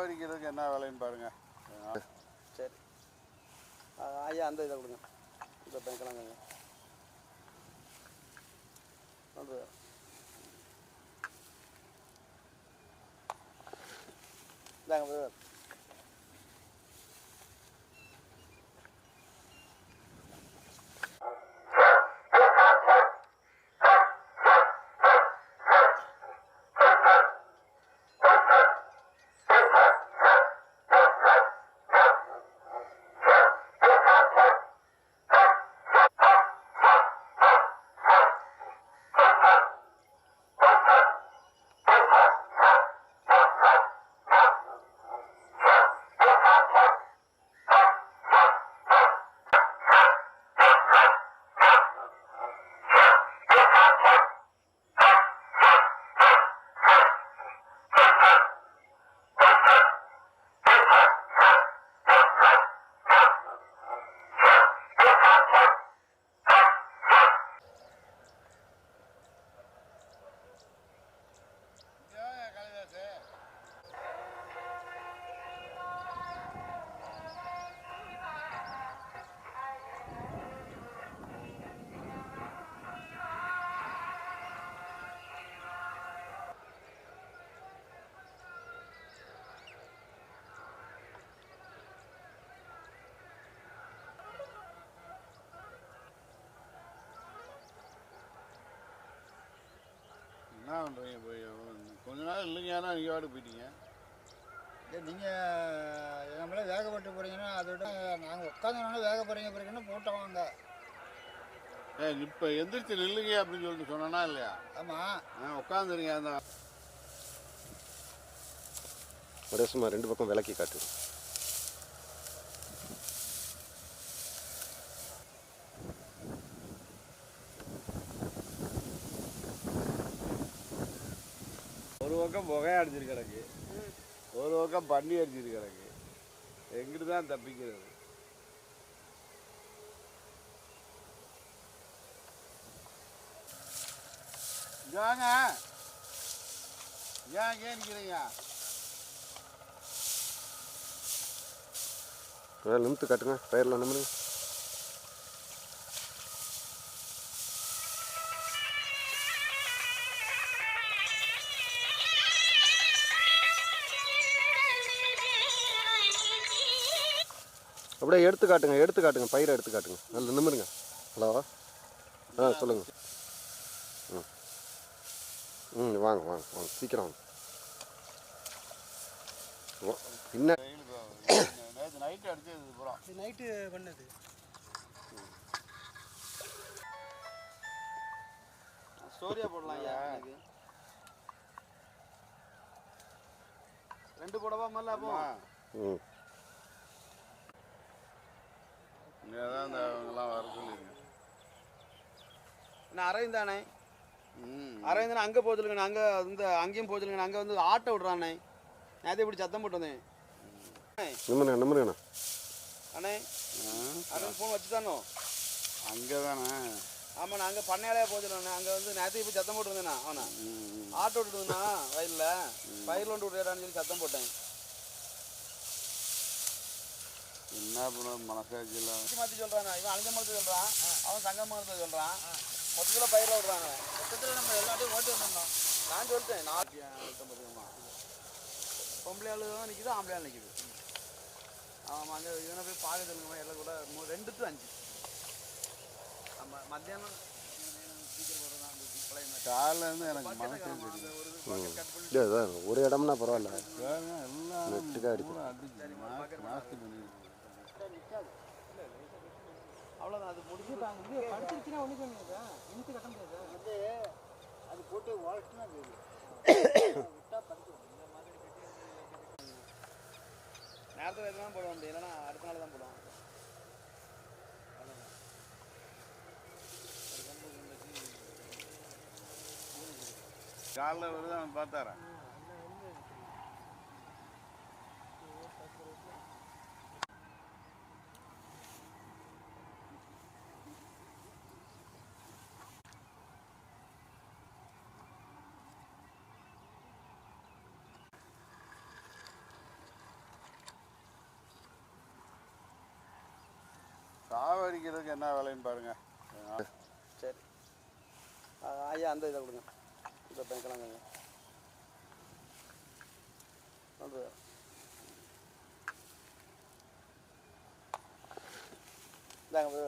வரிக்கிறதுக்கு என்ன விலைன்னு பாருங்கள் சரி. ஐயா அந்த இதை கொடுங்க. இந்த பேங்க்லாங்க அது இந்தாங்க பண்ணுறீங்க போய்? கொஞ்ச நாள் இல்லைங்க ஏன்னா நீங்கள் வாடு போயிட்டீங்க. நீங்கள் நம்மளே வேகப்பட்டு போகிறீங்கன்னா அதை விட நாங்கள் உட்காந்தோன்னா வேக போகிறீங்க போகிறீங்கன்னா மூட்டை வாங்க? ஏ இப்போ எந்திரிச்சு நில்லுங்க அப்படின்னு சொல்லிட்டு சொன்னா இல்லையா? ஆமாம் ஆ உட்காந்துருங்க அந்த ஒரே சும்மா ரெண்டு பக்கம் விளக்கி காட்டு. பக்கம் புகை அடிச்சிரு கிடக்கு. ஒரு பக்கம் பண்ணி அடிச்சிரு கிடக்கு. எங்கிட்டு தான் தப்பிக்கிறது? இங்க வாங்க ஏன் ஏன் நிற்கிறீங்க நிமித்து காட்டுங்க. டயரில் நிமிருங்க. அப்படியே எடுத்து காட்டுங்க எடுத்து காட்டுங்க பயிரை எடுத்து காட்டுங்க. நல்ல நிமிருங்க. ஹலோ? ஆ சொல்லுங்க. ம். ம் வாங்க வாங்க வாங்க. சீக்கிரம் வாங்க. ஓ, என்ன நைட்டு அடிச்சது நைட்டு பண்ணது. ஸ்டோரியா போடலாம் ஐயா. ரெண்டு போடவா மல்ல அப்போ. ம். நான் அரவிந்த் தானே? ம் அரவிந்தன் அங்கே போக சொல்லுங்க அங்கே இந்த அங்கேயும் போக அங்கே வந்து ஆட்டோ விட்றானே. நேற்று இப்படி சத்தம் போட்டு வந்தேன்? நிமிருங்கண்ணா. அண்ணே அரவிந்த் ஃபோன் வச்சு தானோ அங்கே தானே. ஆமாண்ணா அங்கே பண்ணையாலே போக சொல்லுண்ணே அங்கே வந்து நேற்று இப்படி சத்தம் போட்டு வந்தேண்ணா அவனா? ஆட்டோ விட்டுருந்தா வயலில்? பயிரில் ஒன்று விட்டுறான்னு சொல்லி சத்தம் போட்டேன். என்ன பண்ண மனசாட்சியில் மாற்றி மாற்றி சொல்கிறான் இவன் அழிஞ்ச மரத்தை சொல்கிறான் அவன் சங்க மரத்தை சொல்கிறான் மொத்தத்தில் பயிரில் விடுறாங்க. மொத்தத்தில் நம்ம எல்லாத்தையும் ஓட்டி வந்துடணும் நான் சொல்லிட்டேன் நான் பார்த்துக்கோமா பொம்பளை ஆளு தான் நிற்கிது ஆம்பளை ஆள் நிற்கிது ஆமாம் அங்கே இவனை போய் பார்க்க சொல்லுங்கம்மா எல்லாம் கூட ரெண்டு டு அஞ்சு. ஆமாம் மத்தியானம் ஒரு இடம்னா பரவாயில்ல. வேறு எல்லாம் நெட்டுக்கா அடிச்சு அவ்வளோதான் அது முடிச்சு படிச்சிருச்சுன்னா ஒன்றும் பண்ணாது இன்ட்டு கட்ட முடியாது? வந்து அது போட்டு வாழ்த்துனா நேரத்தில் எதுனா போடுவோம் அப்படி இல்லைன்னா அடுத்த நாள் தான் போடுவோம். காலைல வருது அவன் பார்த்தாரன் அடிக்கிறதுக்கு என்ன வேலைன்னு பாருங்க. சரி. ஐயா அந்த இதை கொடுங்க. இந்த கிழங்குங்க வந்து இந்தாங்க